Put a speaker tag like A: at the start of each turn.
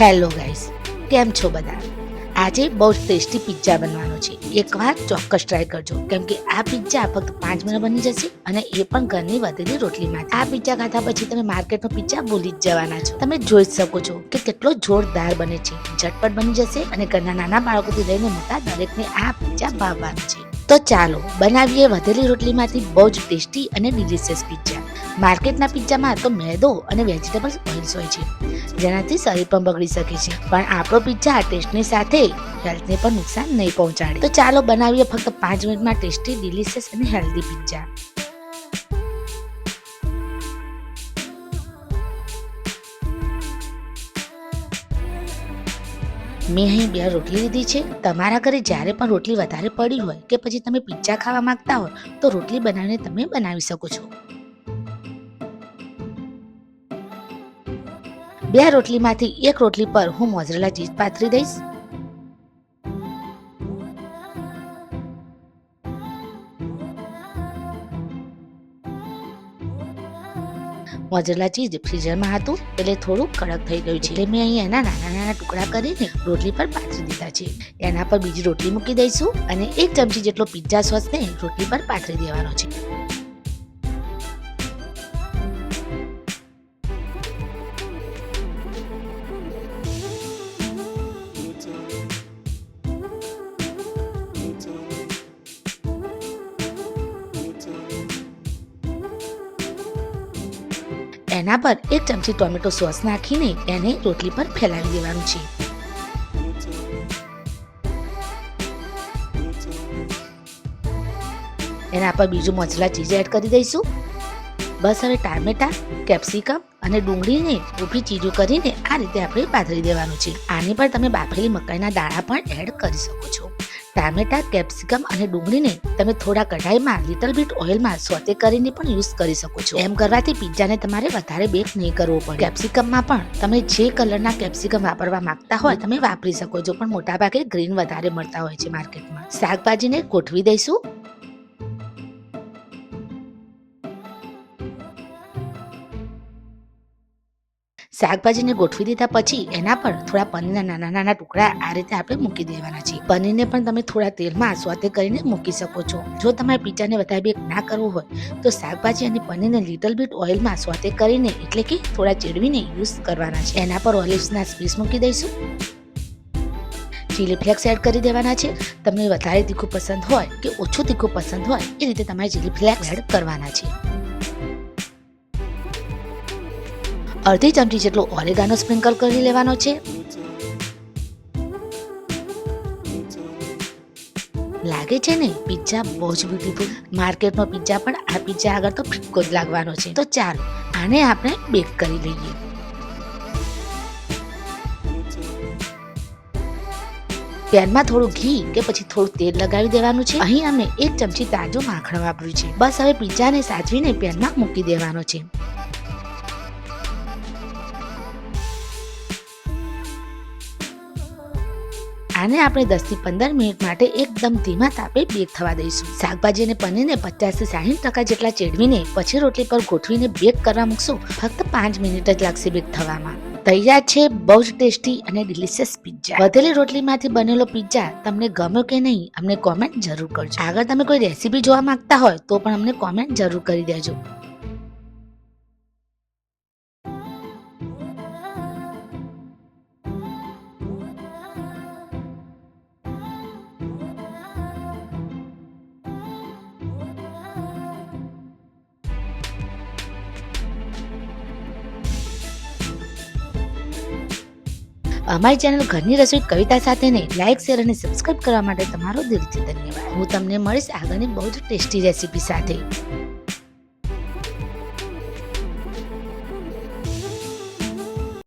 A: Hello guys કેમ છો બધા? આજે બહુ જ ટેસ્ટી પિઝા બનવાનો છે. એકવાર ચોક્કસ ટ્રાય કરજો. કેમ કે આ પિઝા ફક્ત પાંચ મિનિટ બની જશે અને એ પણ ઘરની વધેલી રોટલીમાં આ પિઝા ખાધા પછી તમે માર્કેટનો પિઝા ભૂલી જ જવાના છો. તમે જોઈ શકો છો કે કેટલો જોરદાર બને છે. ઝટપટ બની જશે અને ઘરના નાના બાળકોથી લઈને મોટા દરેકને આ પિઝા ભાવવાનો છે. તો ચાલો બનાવીએ વધેલી રોટલીમાંથી બહુ જ ટેસ્ટી અને ડિલિશિયસ પિઝા માર્કેટના પિઝામાં તો મેદો અને વેજીટેબલ્સ ઓઇલ્સ હોય છે. જેનાથી શરીર પણ બગડી શકે છે. પણ આપણો પિઝા ટેસ્ટની સાથે હેલ્થને પણ નુકસાન નહીં પહોંચાડે. તો ચાલો બનાવીએ ફક્ત પાંચ મિનિટમાં ટેસ્ટી, ડિલિશિયસ અને હેલ્ધી પિઝા મેં અહીં બે રોટલી લીધી છે. તમારા ઘરે જ્યારે પણ રોટલી વધારે પડી હોય કે પછી તમે પિઝા ખાવા માંગતા હોય તો રોટલી બનાવીને તમે બનાવી શકો છો. બે રોટલીમાંથી એક રોટલી પર હું મોઝરેલા ચીઝ પાથરી દઈશ. મોઝરેલા ચીઝ ફ્રીઝરમાં હતું એટલે થોડું કડક થઈ ગયું છે. એટલે મેં અહીં એના નાના નાના ટુકડા કરીને રોટલી પર પાથરી દીધા છે. એના પર બીજી રોટલી મૂકી દઈશું અને એક ચમચી જેટલો પિઝા સોસને રોટલી પર પાથરી દેવાનો છે. એના પર એક ચમચી ટોમેટો સોસ નાખીને એને રોટલી પર ફેલાવી દેવાનું છે. એના પર બીજું મસાલા ચીઝ એડ કરી દઈશું. બસ હવે ટામેટા, કેપ્સિકમ અને ડુંગળીને ઊભી ચીજો કરીને આ રીતે આપણે પાથરી દેવાનું છે. આની પર તમે બાફેલી મકાઈના દાણા પણ એડ કરી શકો છો. ટામેટા કેપ્સિકમ અને ડુંગળીને તમે થોડા કઢાઈમાં લિટલ બીટ ઓઇલમાં સોતે કરીને પણ યુઝ કરી શકો છો. એમ કરવાથી પિઝાને તમારે વધારે બેક નહીં કરવો પડે. કેપ્સિકમમાં પણ તમે જે કલરના કેપ્સિકમ વાપરવા માંગતા હોય તમે વાપરી શકો છો, પણ મોટાભાગે ગ્રીન વધારે મળતા હોય છે માર્કેટમાં શાકભાજીને ગોઠવી દઈશું. શાકભાજીને ગોઠવી દીધા પછી એના પર થોડા પનીરના નાના નાના ટુકડા આ રીતે આપણે મૂકી દેવાના છે પનીરને પણ તમે થોડા તેલમાં સ્વાતે કરીને મૂકી શકો છો. જો તમારે પિઝાને વધારે બેક ના કરવું હોય, તો શાકભાજી અને પનીરને લિટલ બીટ ઓઇલમાં સ્વાતે કરીને એટલે કે થોડા ચેડવીને યુઝ કરવાના છે. એના પર ઓલિવ્સના સ્પીસ મૂકી દઈશું. ચીલી ફ્લેક્સ એડ કરી દેવાના છે. તમને વધારે તીખું પસંદ હોય કે ઓછું તીખું પસંદ હોય, એ રીતે તમારે ચીલી ફ્લેક્સ એડ કરવાના છે. અડધી ચમચી જેટલો ઓરેગાનો સ્પ્રિંકલ કરી લેવાનો છે. લાગે છે ને, પિઝા બહુ જ બ્યુટીફુલ માર્કેટનો પિઝા પણ આ પિઝા આગળ તો ફિક્કો જ લાગવાનો છે. તો ચાલો, આને આપણે બેક કરી લઈએ. પેનમાં થોડું ઘી કે પછી થોડું તેલ લગાવી દેવાનું છે. અહીં અમે એક ચમચી તાજું માખણ વાપર્યું છે. બસ હવે પિઝાને સાચવીને પેનમાં મૂકી દેવાનો છે. આને આપણે 10 થી પંદર મિનિટ માટે એકદમ ધીમા તાપે બેક થવા દઈશું. શાકભાજી અને પનીરને પચાસથી સાહીઠ ટકા જેટલા ચેડવીને પછી રોટલી પર ગોઠવીને બેક કરવા મૂકશું. ફક્ત પાંચ મિનિટ જ લાગશે બેક થવામાં. તૈયાર છે બહુ જ ટેસ્ટી અને ડિલિશિયસ પિઝા. વધેલી રોટલીમાંથી બનેલો પિઝા તમને ગમ્યો કે નહીં, અમને કોમેન્ટ જરૂર કરજો. આગળ તમે કોઈ રેસીપી જોવા માંગતા હોય તો પણ અમને કોમેન્ટ જરૂર કરી દેજો. અમારી ચેનલ ઘરની રસોઈ કવિતા સાથેને લાઇક શેર અને સબસ્ક્રાઇબ કરવા માટે તમારો દિલથી ધન્યવાદ. હું તમને મળીશ આગળની બહુ જ ટેસ્ટી રેસીપી સાથે.